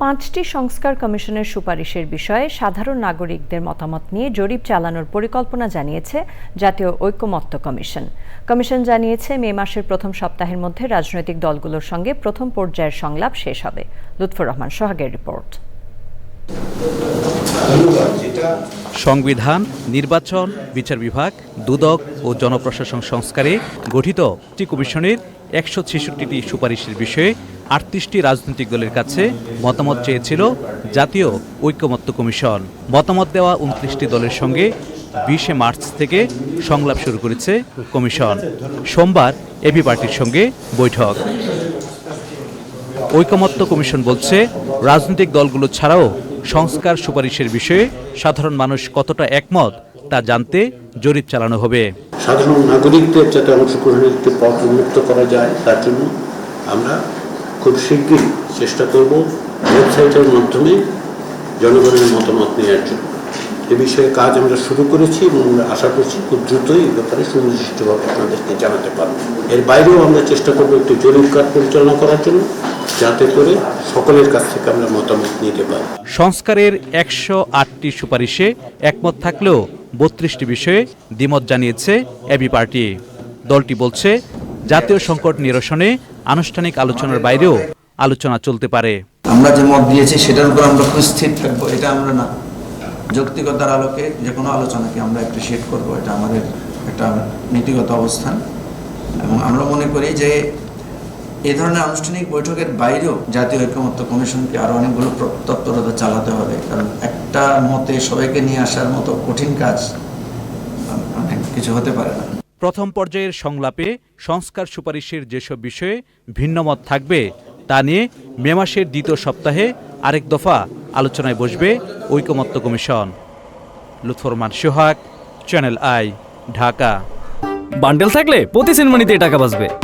পাঁচটি সংস্কার কমিশনের সুপারিশের বিষয়ে সাধারণ নাগরিকদের মতামত নিয়ে জরিপ চালানোর পরিকল্পনা জানিয়েছে জাতীয় ঐক্যমত্য কমিশন। কমিশন জানিয়েছে, মে মাসের প্রথম সপ্তাহের মধ্যে রাজনৈতিক দলগুলোর সঙ্গে প্রথম পর্যায়ের সংলাপ শেষ হবে। লুৎফর রহমান সোহাগের রিপোর্ট। সংবিধান, নির্বাচন, বিচার বিভাগ, দুদক ও জনপ্রশাসন সংস্কারে গঠিত একটি কমিশনের একশো ছেষট্টিটি সুপারিশের বিষয়ে আটত্রিশটি রাজনৈতিক দলের কাছে মতামত চেয়েছিল জাতীয় ঐক্যমত্য কমিশন। মতামত দেওয়া উনত্রিশটি দলের সঙ্গে বিশে মার্চ থেকে সংলাপ শুরু করেছে কমিশন। সোমবার এবি পার্টির সঙ্গে বৈঠক। ঐকমত্য কমিশন বলছে, রাজনৈতিক দলগুলো ছাড়াও সংস্কার সুপারিশের বিষয়ে সাধারণ মানুষ কতটা একমত তা জানতে জরিপ চালানো হবে। সাধারণ নাগরিকদের যাতে অংশগ্রহণের একটি পথ উন্মুক্ত করা যায়, তার জন্য আমরা খুব শীঘ্রই চেষ্টা করব ওয়েবসাইটের মাধ্যমে জনগণের মতামত নেওয়ার জন্য। এ বিষয়ে কাজ আমরা শুরু করেছি এবং আমরা আশা করছি খুব দ্রুতই এই ব্যাপারে সুনির্দিষ্টভাবে আপনাদেরকে জানাতে পারব। এর বাইরেও আমরা চেষ্টা করব একটি জরিপ কাজ পরিচালনা করার জন্য। যাতে করে সকলের কাছ থেকে আমরা মতামত নিতে পারি। সংস্কারের একশো আটটি সুপারিশে একমত থাকলেও বত্রিশটি বিষয়ে দ্বিমত জানিয়েছে এবি পার্টি। দলটি বলছে জাতীয় সংকট নিরসনে আনুষ্ঠানিক আলোচনার বাইরেও আলোচনা চলতে পারে। আমরা যে মত দিয়েছি সেটার উপর আমরা স্থির থাকব এটা আমরা না। যৌক্তিকতার আলোকে যে কোনো আলোচনাকে আমরা অ্যাপ্রিসিয়েট করব এটা আমাদের একটা নীতিগত অবস্থান। এবং আমরা মনে করি যে এই ধরনের আনুষ্ঠানিক বৈঠকের বাইরেও জাতীয় ঐক্যমত্য কমিশনকে আরও অনেকগুলো প্র- তৎপরতা চালাতে হবে। কারণ একটা মতে সবাইকে নিয়ে আসার মতো কঠিন কাজ অনেক কিছু হতে পারে না। প্রথম পর্যায়ের সংলাপে সংস্কার সুপারিশের যেসব বিষয়ে ভিন্নমত থাকবে তা নিয়ে মে মাসের দ্বিতীয় সপ্তাহে আরেক দফা আলোচনায় বসবে ঐকমত্য commission. Lutfor Rahman Sohag channel I Dhaka. Bundle থাকলে প্রতি সেনমানিতে টাকা বাঁচবে।